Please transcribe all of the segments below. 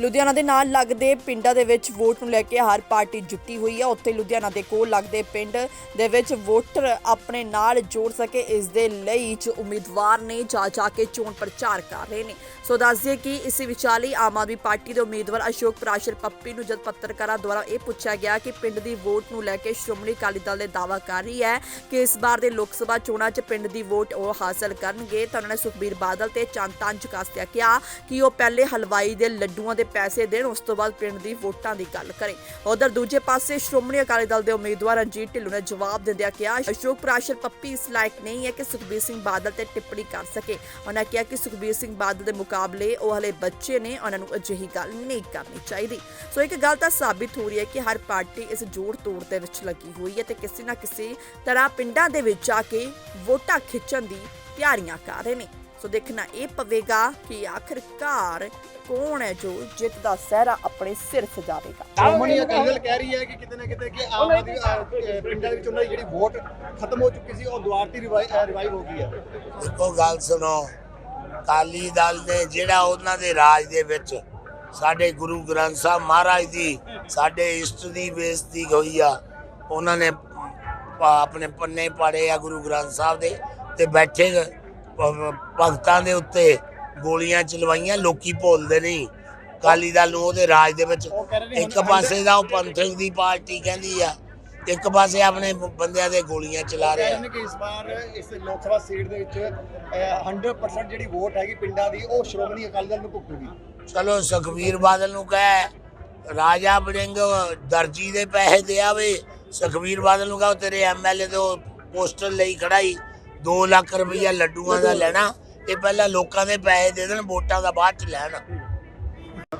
ਲੁਧਿਆਣਾ ਦੇ ਨਾਲ ਲੱਗਦੇ ਪਿੰਡਾਂ ਦੇ ਵਿੱਚ ਵੋਟ ਨੂੰ ਲੈ ਕੇ ਹਰ ਪਾਰਟੀ ਜੁਟੀ ਹੋਈ ਹੈ ਉੱਥੇ ਲੁਧਿਆਣਾ ਦੇ ਕੋਲ ਲੱਗਦੇ ਪਿੰਡ ਦੇ ਵਿੱਚ ਵੋਟਰ ਆਪਣੇ ਨਾਲ ਜੋੜ ਸਕੇ, ਇਸ ਦੇ ਲਈ ਜੋ ਉਮੀਦਵਾਰ ਨੇ ਜਾ ਜਾ ਕੇ ਚੋਣ ਪ੍ਰਚਾਰ ਕਰ ਰਹੇ ਨੇ। ਸੋ ਦੱਸਦੀਏ ਕਿ ਇਸੇ ਵਿਚਾਲੇ ਆਮ ਆਦਮੀ ਪਾਰਟੀ ਦੇ ਉਮੀਦਵਾਰ ਅਸ਼ੋਕ ਪ੍ਰਾਸ਼ਰ ਪੱਪੀ ਨੂੰ ਜਦ ਪੱਤਰਕਾਰਾਂ ਦੁਆਰਾ ਇਹ ਪੁੱਛਿਆ ਗਿਆ ਕਿ ਪਿੰਡ ਦੀ ਵੋਟ ਨੂੰ ਲੈ ਕੇ ਸ਼੍ਰੋਮਣੀ ਅਕਾਲੀ ਦਲ ਦੇ ਦਾਅਵਾ ਕਰ ਰਹੀ ਹੈ ਕਿ ਇਸ ਵਾਰ ਦੇ ਲੋਕ ਸਭਾ ਚੋਣਾਂ 'ਚ ਪਿੰਡ ਦੀ ਵੋਟ ਉਹ ਹਾਸਲ ਕਰਨਗੇ। ਤਾਂ ਉਹਨਾਂ ਨੇ ਸੁਖਬੀਰ ਬਾਦਲ ਤੇ ਚੰਨ ਤੰਜ ਕਸਦਿਆ ਕਿਹਾ ਕਿ ਉਹ ਪਹਿਲੇ ਹਲਵਾਈ ਦੇ ਲੱਡੂਆਂ ਦੇ ਪੈਸੇ ਦੇਣ, ਉਸ ਤੋਂ ਬਾਅਦ ਪਿੰਡ ਦੀ ਵੋਟਾਂ ਦੀ ਗੱਲ ਕਰੇ। ਉਧਰ ਦੂਜੇ ਪਾਸੇ ਸ਼੍ਰੋਮਣੀ ਅਕਾਲੀ ਦਲ ਦੇ ਉਮੀਦਵਾਰ ਰਣਜੀਤ ਢਿੱਲੋਂ ਨੇ ਜਵਾਬ ਦਿੰਦਿਆਂ ਕਿਹਾ, ਅਸ਼ੋਕ ਪ੍ਰਾਸ਼ਰ ਪੱਪੀ ਇਸ ਲਾਇਕ ਨਹੀਂ ਹੈ ਕਿ ਸੁਖਬੀਰ ਸਿੰਘ ਬਾਦਲ ਤੇ ਟਿੱਪਣੀ ਕਰ ਸਕੇ। ਉਹਨਾਂ ਕਿਹਾ ਕਿ ਸੁਖਬੀਰ ਸਿੰਘ ਬਾਦਲ ਦੇ ਮੁਕਾਬਲੇ ਉਹ ਹਲੇ ਬੱਚੇ ਨੇ ਉਹਨਾਂ ਨੂੰ ਅਜਿਹੀ ਗੱਲ ਨਹੀਂ ਕਰਨੀ ਚਾਹੀਦੀ। ਸੋ ਇੱਕ ਗੱਲ ਤਾਂ ਸਾਬਿਤ ਹੋ ਰਹੀ ਹੈ ਕਿ ਹਰ ਪਾਰਟੀ ਇਸ ਜੋੜ ਤੋੜ ਦੇ ਵਿੱਚ ਲੱਗੀ ਹੋਈ ਹੈ ਤੇ ਕਿਸੇ ਨਾ ਕਿਸੇ ਤਰ੍ਹਾਂ ਪਿੰਡਾਂ ਦੇ ਵਿੱਚ ਜਾ ਕੇ ਵੋਟਾਂ ਖਿੱਚਣ ਦੀ ਤਿਆਰੀਆਂ ਕਰ ਰਹੇ ਨੇ। ਸੋ ਦੇਖਣਾ ਇਹ ਪਵੇਗਾ ਕਿ ਆਖਿਰਕਾਰ ਕੌਣ ਹੈ ਜੋ ਜਿੱਤ ਦਾ ਸਹਿਰਾ ਆਪਣੇ ਸਿਰ ਸਜਾਵੇਗਾ। ਸ਼੍ਰੋਮਣੀ ਅਕਾਲੀ ਦਲ ਕਹਿ ਰਹੀ ਹੈ ਕਿ ਕਿਤੇ ਨਾ ਕਿਤੇ ਕਿ ਆਮ ਆਦਮੀ ਪਿੰਡਾਂ ਦੇ ਵਿੱਚ ਉਹਨਾਂ ਦੀ ਜਿਹੜੀ ਵੋਟ ਖਤਮ ਹੋ ਚੁੱਕੀ ਸੀ ਉਹ ਦੁਆਰਤੀ ਰਿਵਾਈਵ ਹੋ ਗਈ ਹੈ। ਦੇਖੋ ਗੱਲ ਸੁਣੋ। ਕਾਲੀ ਦਲ ਨੇ ਜਿਹੜਾ ਉਹਨਾਂ ਦੇ ਰਾਜ ਦੇ ਵਿੱਚ ਸਾਡੇ ਗੁਰੂ ਗ੍ਰੰਥ ਸਾਹਿਬ ਮਹਾਰਾਜ ਦੀ ਸਾਡੇ ਇਸ਼ਟ ਦੀ ਬੇਇੱਜ਼ਤੀ ਹੋਈ ਆ ਉਹਨਾਂ ਨੇ ਆਪਣੇ ਪੰਨੇ ਪਾੜੇ ਆ ਗੁਰੂ ਗ੍ਰੰਥ ਸਾਹਿਬ ਦੇ ਤੇ ਬੈਠੇ ਭਗਤਾਂ ਦੇ ਉੱਤੇ ਗੋਲੀਆਂ ਚਲਵਾਈਆਂ ਲੋਕੀ ਭੁੱਲਦੇ ਨਹੀਂ। ਕਾਲੀ ਦਲ ਨੂੰ ਉਹਦੇ ਰਾਜ ਦੇ ਵਿੱਚ ਉਹ ਇੱਕ ਪਾਸੇ ਦਾ ਉਹ ਪੰਥਕ ਦੀ ਪਾਰਟੀ ਕਹਿੰਦੀ ਆ ਇੱਕ ਪਾਸੇ ਆਪਣੇ ਬੰਦਿਆਂ ਦੇ ਗੋਲੀਆਂ ਚਲਾ ਰਹੇ ਨੇ ਕਿ ਇਸ ਵਾਰ ਇਸ ਲੋਕ ਸਭਾ ਸੀਟ ਦੇ ਵਿੱਚ ਅਹ, 100% ਜਿਹੜੀ ਵੋਟ ਹੈਗੀ ਪਿੰਡਾਂ ਦੀ ਉਹ ਸ਼੍ਰੋਮਣੀ ਅਕਾਲੀ ਦਲ ਨੂੰ ਭੁਗਤੂਗੀ। ਚਲੋ ਸੁਖਵੀਰ ਬਾਦਲ ਨੂੰ ਕਹੇ ਰਾਜਾ ਬੜਿੰਗ ਦਰਜੀ ਦੇ ਪੈਸੇ ਦੇ ਆਵੇ ਸੁਖਵੀਰ ਬਾਦਲ ਨੂੰ ਕਹੋ ਤੇਰੇ ਐਮਐਲਏ ਤੋਂ ਪੋਸਟਰ ਲਈ ਖੜਾਈ 2 ਲੱਖ ਰੁਪਈਆ ਲੱਡੂਆਂ ਦਾ ਲੈਣਾ ਇਹ ਪਹਿਲਾਂ ਲੋਕਾਂ ਦੇ ਪੈਸੇ ਦੇ ਦੇਣ ਵੋਟਾਂ ਦਾ ਬਾਅਦ ਚ ਲੈਣ।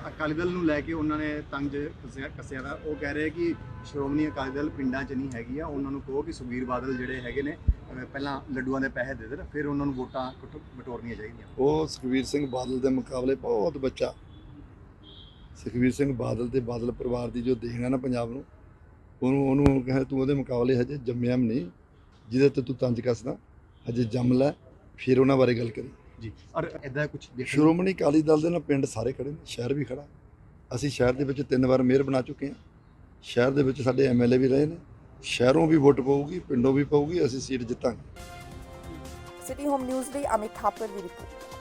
ਅਕਾਲੀ ਦਲ ਨੂੰ ਲੈ ਕੇ ਉਹਨਾਂ ਨੇ ਤੰਜ ਕੱਸਿਆ ਕੱਸਿਆ ਦਾ ਉਹ ਕਹਿ ਰਹੇ ਕਿ ਸ਼੍ਰੋਮਣੀ ਅਕਾਲੀ ਦਲ ਪਿੰਡਾਂ 'ਚ ਨਹੀਂ ਹੈਗੀ ਆ ਉਹਨਾਂ ਨੂੰ ਕਹੋ ਕਿ ਸੁਖਬੀਰ ਬਾਦਲ ਜਿਹੜੇ ਹੈਗੇ ਨੇ ਪਹਿਲਾਂ ਲੱਡੂਆਂ ਦੇ ਪੈਸੇ ਦੇ ਦੇਣ ਫਿਰ ਉਹਨਾਂ ਨੂੰ ਵੋਟਾਂ ਕਟ- ਬਟੋਰਨੀਆਂ ਚਾਹੀਦੀਆਂ। ਉਹ ਸੁਖਵੀਰ ਸਿੰਘ ਬਾਦਲ ਦੇ ਮੁਕਾਬਲੇ ਬਹੁਤ ਬੱਚਾ। ਸੁਖਵੀਰ ਸਿੰਘ ਬਾਦਲ ਤੇ ਬਾਦਲ ਪਰਿਵਾਰ ਦੀ ਜੋ ਦੇਣ ਹੈ ਨਾ ਪੰਜਾਬ ਨੂੰ ਉਹਨੂੰ ਉਹਨੂੰ ਕਹੇ ਤੂੰ ਉਹਦੇ ਮੁਕਾਬਲੇ ਹਜੇ ਜੰਮਿਆ ਵੀ ਨਹੀਂ ਜਿਹਦੇ ਤੇ ਤੂੰ ਤੰਜ ਕੱਸਦਾ। ਹਜੇ ਜੰਮ ਲੈ ਫਿਰ ਉਹਨਾਂ ਬਾਰੇ ਗੱਲ ਕਰੀ। ਜੀ ਔਰ ਇਦਾਂ ਕੁਝ ਸ਼੍ਰੋਮਣੀ ਅਕਾਲੀ ਦਲ ਦੇ ਨਾਲ ਪਿੰਡ ਸਾਰੇ ਖੜੇ ਨੇ ਸ਼ਹਿਰ ਵੀ ਖੜਾ। ਅਸੀਂ ਸ਼ਹਿਰ ਦੇ ਵਿੱਚ ਤਿੰਨ ਵਾਰ ਮੇਅਰ ਬਣਾ ਚੁੱਕੇ ਹਾਂ। ਸ਼ਹਿਰ ਦੇ ਵਿੱਚ ਸਾਡੇ ਐਮਐਲਏ ਵੀ ਰਹੇ ਨੇ। ਸ਼ਹਿਰੋਂ ਵੀ ਵੋਟ ਪਊਗੀ ਪਿੰਡੋਂ ਵੀ ਪਊਗੀ ਅਸੀਂ ਸੀਟ ਜਿੱਤਾਂਗੇ। ਸਿਟੀ ਹੋਮ ਨਿਊਜ਼ ਲਈ ਅਮਿਤ ਥਾਪਰ ਦੀ ਰਿਪੋਰਟ।